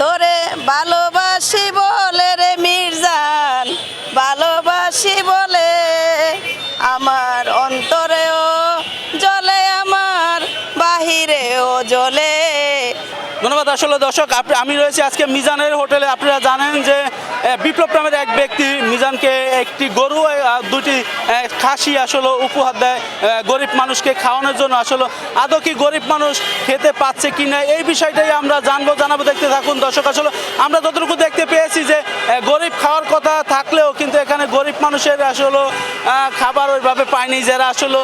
তোরে ভালোবাসি বলে রে মির্জান, ভালোবাসি বলে আমার অন্তরেও জলে আমার বাহিরেও জলে ধন্যবাদ আসলে দর্শক আমি রয়েছি আজকে মিজানের হোটেলে। আপনারা জানেন যে বিপ্লব নামের এক ব্যক্তি মিজানকে একটি গরু দুটি খাসি আসলে উপহার দেয় গরিব মানুষকে খাওয়ানোর জন্য। আসলে আদৌ কি গরিব মানুষ খেতে পাচ্ছে কি না এই বিষয়টাই আমরা জানব, জানাব, দেখতে থাকুন। দর্শক, আসলে আমরা যতটুকু দেখতে পেয়েছি যে গরিব খাওয়ার কথা থাকলেও কিন্তু এখানে গরিব মানুষের আসলে খাবার ওইভাবে পায়নি। যারা আসলে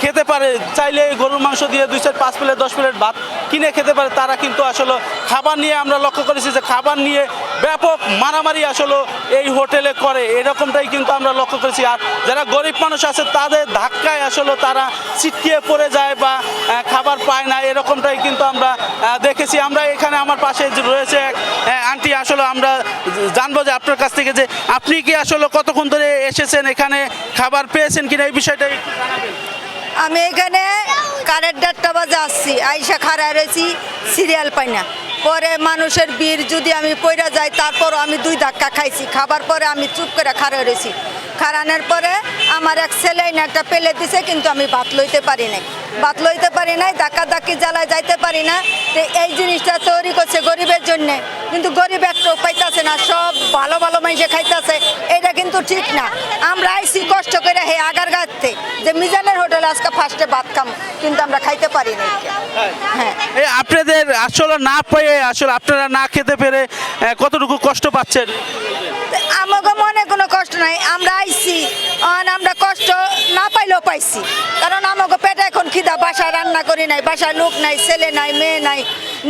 খেতে পারে, চাইলে গরুর মাংস দিয়ে দুই চার পাঁচ প্লেট, দশ প্লেট ভাত কিনে খেতে পারে, তারা কিন্তু আসলে খাবার নিয়ে আমরা লক্ষ্য করেছি যে, খাবার নিয়ে ব্যাপক মারামারি আসলে এই হোটেলে করে। এরকমটাই কিন্তু আমরা লক্ষ্য করেছি। আর যারা গরিব মানুষ আছে, তাদের ধাক্কায় আসলে তারা ছিটকিয়ে পড়ে যায় বা খাবার পায় না। এরকমটাই কিন্তু আমরা দেখেছি। আমরা এখানে আমার পাশে রয়েছে এক আন্টি, আসলে আমরা জানব যে আপনার কাছ থেকে যে আপনি কি আসলে কতক্ষণ ধরে এসেছেন? এখানে খাবার পেয়েছেন কিনা? এই বিষয়টা আমি এখানে কারের দেড়টা বাজে আসছি। আইসা খাড়া রয়েছি। সিরিয়াল পাই না। পরে মানুষের বীর যদি আমি পইরা যাই, তারপরও আমি দুই ধাক্কা খাইছি। খাবার পরে আমি চুপ করে খাড়া রয়েছি খাড়ানোর পরে আমার এক সেলাইন একটা পেলে দিছে, কিন্তু আমি ভাত লইতে পারি নাই। ভাত লইতে পারি নাই ধাক্কা ধাক্কি জ্বালায় যাইতে পারি না। তো এই জিনিসটা তৈরি করছে গরিবের জন্য। কিন্তু গরিব একটু পাইতেছে না সব ভালো ভালো মানুষে খাইতেছে। এটা কিন্তু ঠিক না। আমরা আইসি কষ্ট করে হে আগার গাছতে যে মিজানের হোটেলে আজকে ফার্স্টে ভাত খাম কিন্তু আমরা খাইতে পারি না হ্যাঁ। আপনাদের আসলে না পেয়ে আসলে আপনারা না খেতে পেরে কতটুকু কষ্ট পাচ্ছেন? আমাকে মনে কোনো কষ্ট নাই। আমরা আইছি আর আমরা পাইছি। কারণ আমাকে পেটে এখন খিদা বাসায় রান্না করি নাই বাসায় লোক নাই ছেলে নাই মেয়ে নাই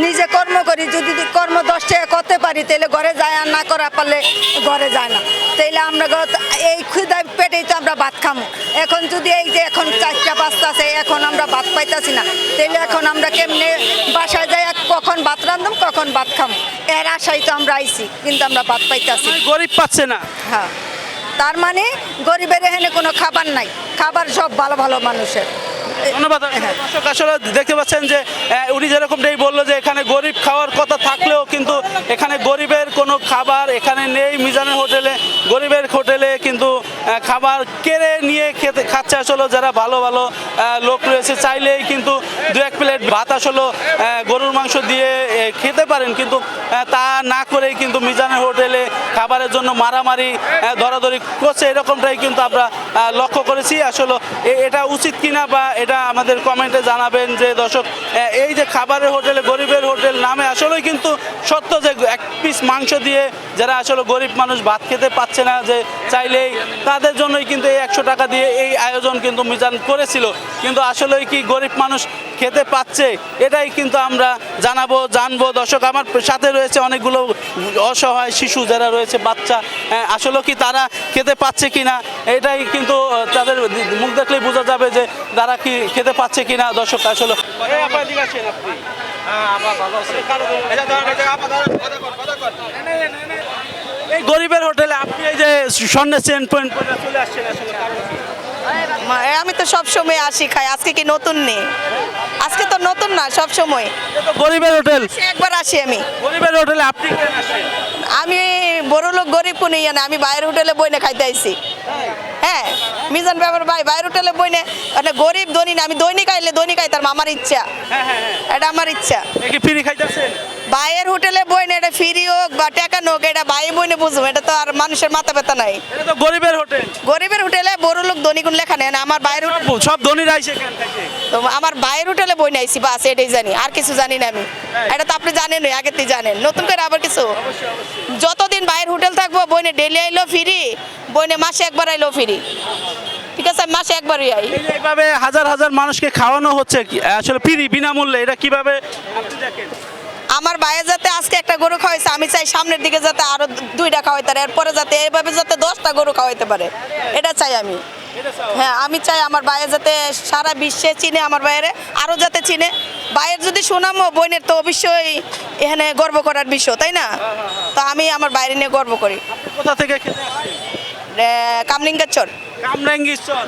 নিজে কর্ম করি যদি কর্ম দশ টাকা করতে পারি তাহলে ঘরে যায় আর না করা পারলে ঘরে যায় না। তাইলে আমরা এই ক্ষুদা পেটেই তো আমরা ভাত খামো। এখন যদি এই যে এখন চারটা পাঁচটা আছে এখন আমরা ভাত পাইতাছি না। তাইলে এখন আমরা কেমনে বাসায় যাই কখন ভাত রান্ধম কখন ভাত খামো? এর আশাই তো আমরা আইছি কিন্তু আমরা ভাত পাইতাছি। গরিব পাচ্ছে না। হ্যাঁ। তার মানে গরিবের এখানে কোনো খাবার নাই। খাবার সব ভালো ভালো মানুষের। ধন্যবাদ। দর্শক আসলে দেখতে পাচ্ছেন যে উনি যেরকমটাই বলল যে এখানে গরিব খাওয়ার কথা থাকলেও কিন্তু এখানে গরিবের কোনো খাবার এখানে নেই। মিজানের হোটেলে গরিবের হোটেলে কিন্তু খাবার কেড়ে নিয়ে খেতে খাচ্ছে আসলে যারা ভালো ভালো লোক রয়েছে, চাইলেই কিন্তু দু এক প্লেট ভাত আসলে গরুর মাংস দিয়ে খেতে পারেন। কিন্তু তা না করেই কিন্তু মিজানের হোটেলে খাবারের জন্য মারামারি ধরাধরি করছে। এরকমটাই কিন্তু আমরা লক্ষ্য করেছি। আসলে এটা উচিত কিনা বা এটা আমাদের কমেন্টে জানাবেন যে দর্শক এই যে খাবারের হোটেলে, গরিবের হোটেল নামে আসলেই কিন্তু সত্য যে এক পিস মাংস দিয়ে যারা আসলে গরিব মানুষ ভাত খেতে পাচ্ছে না, যে চাইলেই তাদের জন্যই কিন্তু এই একশো টাকা দিয়ে এই আয়োজন কিন্তু মিজান করেছিল। কিন্তু আসলেই কি গরিব মানুষ খেতে পাচ্ছে? এটাই কিন্তু আমরা জানাব জানব। দর্শক আমার সাথে রয়েছে অনেকগুলো অসহায় শিশু যারা রয়েছে বাচ্চা। আহ, আসলে কি তারা খেতে পাচ্ছে কিনা? এটাই কিন্তু তাদের মুখ দেখলেই বোঝা যাবে যে তারা কি খেতে পাচ্ছে কিনা? দর্শক আসলে এদিকে আসেন আপনি। এই গরিবের হোটেলে আপনি এই যে স্বর্ণের চেন পয়েন্ট চলে আসছেন আসলে আমি তো সব সময় আসি খাই আজকে কি নতুন নেই আজকে তো নতুন না সব সময়। গরিবের হোটেল। একবার আসি আমি। গরিবের হোটেলে আপনি আমি বড় লোক গরিব কোনে ইয়ে না আমি বাইরের হোটেলে বইনে খাইতে আইছি। হ্যাঁ মিজান ব্যাপার ভাই বাইরের হোটেলে বইনে মানে গরিব ধনী না আমি দৈনিক খাইলে দৈনিক খাইতাম আমার ইচ্ছা। হ্যাঁ হ্যাঁ হ্যাঁ। এটা আমার ইচ্ছা। ফ্রি খাইতেছেন? বাইরের হোটেলে বই বইনে এটা ফ্রি হোক বা টাকা নোক বুঝব এটা তো আর মানুষের মাথা ব্যথা নাই। এটা তো গরিবের হোটেল। গরিবের হোটেলে বড় লোক ধনী কোন লেখা নেই আমার হোটেল সব আইসে থেকে। তো আমার বাইরের হোটেলে বই নাইছি বাস এটাই জানি আর কিছু জানি না আমি। এটা তো আপনি জানেনই আগে থেকে জানেন। নতুন করে আবার কিছু? যতদিন বাইরের হোটেল থাকব বইনে ডেলি আইলো ফ্রি বইনে মাসে একবার আইলো ফ্রি। ঠিক আছে মাসে একবারই আই। এই এইভাবে হাজার হাজার মানুষকে খাওয়ানো হচ্ছে আসলে ফ্রি বিনামূল্যে এটা কীভাবে আপনি দেখেন। আমার বাইরে যাতে আজকে একটা গরু খাওয়াইছে আমি চাই সামনের দিকে যাতে আরও দুইটা খাওয়াইতে পারে এরপরে যাতে এইভাবে যাতে দশটা গরু খাওয়াইতে পারে। এটা চাই আমি। হ্যাঁ আমি চাই আমার বাইরে যাতে সারা বিশ্বে চিনে আমার বাইরে আরও যাতে চিনে। বাইরের যদি সুনামো বইনের তো অবশ্যই এখানে গর্ব করার বিষয় তাই না? তো আমি আমার বাইরে নিয়ে গর্ব করি। কোথা থেকে কামলিঙ্গাচর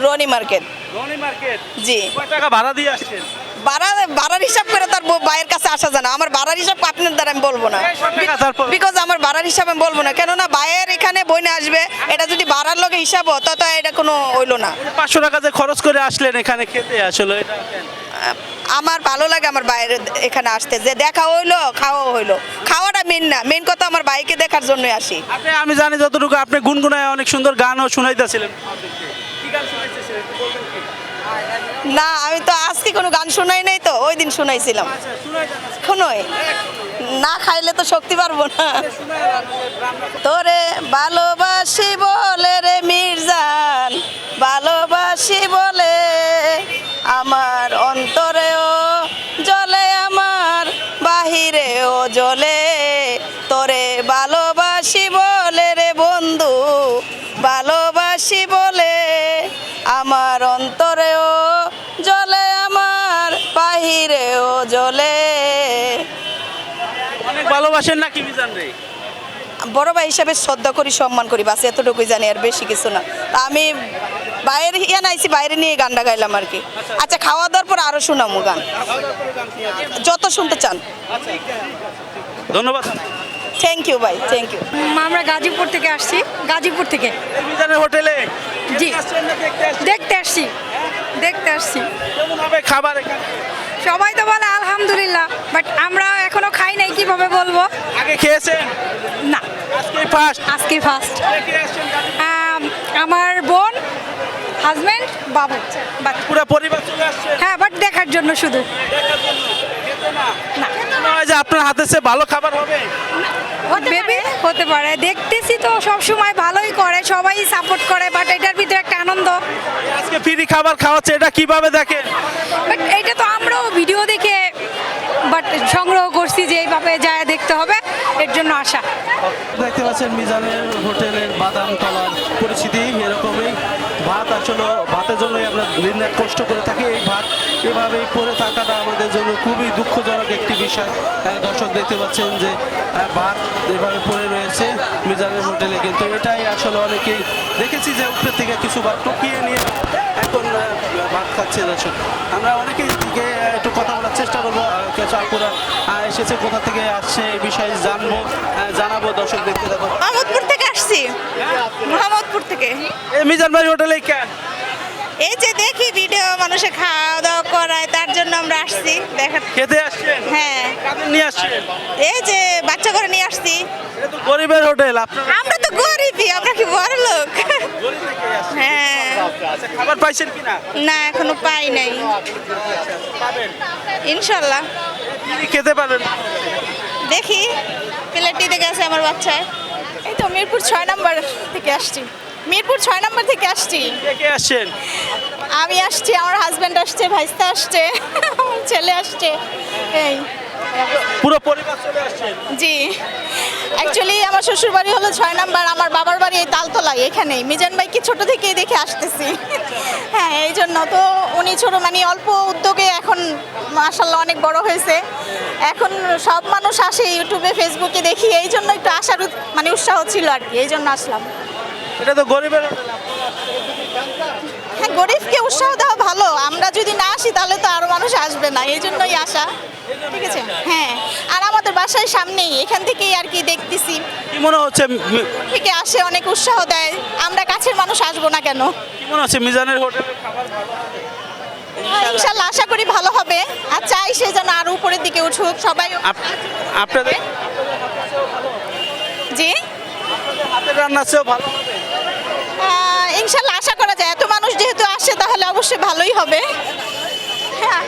রনি মার্কেট। রনি মার্কেট। জি। টাকা ভাড়া দিয়ে আসছেন? ভাড়া ভাড়ার হিসাব করে তার ভাইয়ের কাছে আসা যায় না। আমার ভাড়ার হিসাব আপনার দ্বারা আমি বলব না। বিকজ আমার ভাড়ার হিসাব আমি বলব না। কেননা ভাইয়ের এখানে বইনে আসবে এটা যদি ভাড়ার লগে হিসাব হতো তো এটা কোনো হইল না। পাঁচশো টাকা যে খরচ করে আসলেন এখানে খেতে আসলে এটা আমার ভালো লাগে আমার বাইরে এখানে আসতে। যে দেখা হইল খাওয়া হইল। খাওয়াটা মেন না। মেন কথা আমার বাইকে দেখার জন্যই আসি। আপনি আমি জানি যতটুকু আপনি গুনগুনায় অনেক সুন্দর গানও শুনাইতেছিলেন। না আমি তো আজকে কোনো গান শোনাই নাই তো ওই দিন শোনাইছিলাম। শোনোই না খাইলে তো শক্তি পারব না। তোরে ভালোবাসি বলে রে মির্জান ভালোবাসি বলে আমার অন্তরেও জলে আমার বাহিরেও জলে তোরে ভালোবাসি ভালোবাসেন না কি মিজান রে বড় ভাই হিসাবে শ্রদ্ধা করি সম্মান করি বাস এতটুকুই জানি আর বেশি কিছু না। তা আমি বাইরে ইয়ে নাইছি বাইরে নিয়ে গানটা গাইলাম আর কি। আচ্ছা খাওয়া দাওয়ার পর আরও শোনামু গান। যত শুনতে চান। ধন্যবাদ। থ্যাংক ইউ ভাই থ্যাংক ইউ আমরা গাজীপুর থেকে আসছি গাজীপুর থেকে। হোটেলে? জি। দেখতে আসছি। দেখতে আসছি। খাবার সবাই তো বলে আলহামদুলিল্লাহ বাট আমরা এখনও খাই নাই কীভাবে বলব? আগে খেয়েছেন? না। আজকে ফার্স্ট আজকে ফার্স্ট আমার বোন হাজবেন্ড বাবু। পুরো পরিবার চলে আসছে? হ্যাঁ বাট দেখার জন্য শুধু। দেখার জন্য খেতে না। মনে হয় যে আপনার হাতে সে ভালো খাবার হবে। বেবি হতে পারে। দেখতেছি তো সব সময় ভালোই করে সবাই সাপোর্ট করে বাট এটার ভিতরে একটা আনন্দ। আজকে ফ্রি খাবার খাওয়াচ্ছে এটা কীভাবে দেখেন? বাট এটা তো আমরাও ভিডিও দেখে বাট সংগ্রহ করছি যে এইভাবে যায় দেখতে হবে এর জন্য আশা। দেখতে পাচ্ছেন মিজানের হোটেলের বাদাম তলার পরিস্থিতি। ভাত আসলে ভাতের জন্যই আমরা দিনরাত কষ্ট করে থাকি এই ভাত। এভাবেই পড়ে থাকাটা আমাদের জন্য খুবই দুঃখজনক একটি বিষয়। আহ, দর্শক দেখতে পাচ্ছেন যে ভাত এভাবে পড়ে রয়েছে মিজানের হোটেলে কিন্তু এটাই আসলে অনেকেই দেখেছি যে উপর থেকে কিছু ভাত টকিয়ে নিয়ে এখন ভাত খাচ্ছে দর্শক। আমরা অনেকেই থেকে একটু কথা বলার চেষ্টা করব। আপুরা এসেছে কোথা থেকে আসছে এই বিষয়ে জানব জানাব দর্শক দেখতে থাকো মোহাম্মদপুর থেকে আসছি মোহাম্মদপুর থেকে? এই মিজান ভাই হোটেলে কেন এই যে দেখি ভিডিও মানুষে খাওয়া দাওয়া করায় তার জন্য আমরা আসছি। দেখা খেতে আসছেন হ্যাঁ। নিয়ে আসছেন এই যে বাচ্চা করে নিয়ে আসছি। এটা তো গরিবের হোটেল আমরা তো গরিবই আমরা কি বড় লোক? গরিব থেকে আসছেন। হ্যাঁ। আচ্ছা, খাবার পাইছেন কিনা? না এখনও পাই নাই। ইনশাল্লাহ। খেতে পারবেন? দেখি প্লেটটি থেকে আছে আমার বাচ্চায়। এই তো মিরপুর ছয় নম্বর থেকে আসছি। মিরপুর ছয় নম্বর থেকে আসছি। কে কে আসছেন? আমি আসছি আমার হাজব্যান্ড আসছে ভাইস্তা আসছে আমার ছেলে আসছে এই। পুরো পরিবার চলে আসছেন? জি। অ্যাকচুয়ালি আমার শ্বশুর বাড়ি হলো ছয় নাম্বার আমার বাবার বাড়ি এই তালতলায় এখানেই। মিজান ভাইকে ছোট থেকেই দেখে আসতেছি। হ্যাঁ এই জন্য তো উনি ছোট মানে অল্প উদ্যোগে এখন মাসাল্লাহ অনেক বড় হয়েছে। এখন সব মানুষ আসে ইউটিউবে ফেসবুকে দেখি এই জন্য একটু আসার মানে উৎসাহ ছিল আর কি এই জন্য আসলাম। এটা তো গরিবের হ্যাঁ গরিবকে উৎসাহ দেওয়া ভালো। আমরা যদি না আসি তাহলে তো আরও মানুষ আসবে না। এই জন্যই আসা। ঠিক আছে? হ্যাঁ। আর আমাদের বাসার সামনেই এখান থেকেই আর কি দেখতেছি। কি মনে হচ্ছে থেকে আসে অনেক উৎসাহ দেয়। আমরা কাছের মানুষ আসব না কেন? কি মনে হচ্ছে মিজানের হোটেলের খাবার ইনশাল্লাহ আশা করি ভালো হবে। আর চাই সে যেন আরও উপরের দিকে উঠুক। সবাই আপনাদের জি? হাতের রান্না চেয়েও ভালো হবে। ইনশাল্লাহ আশা করা যায়। এত মানুষ যেহেতু আসে তাহলে অবশ্যই ভালোই হবে। হ্যাঁ।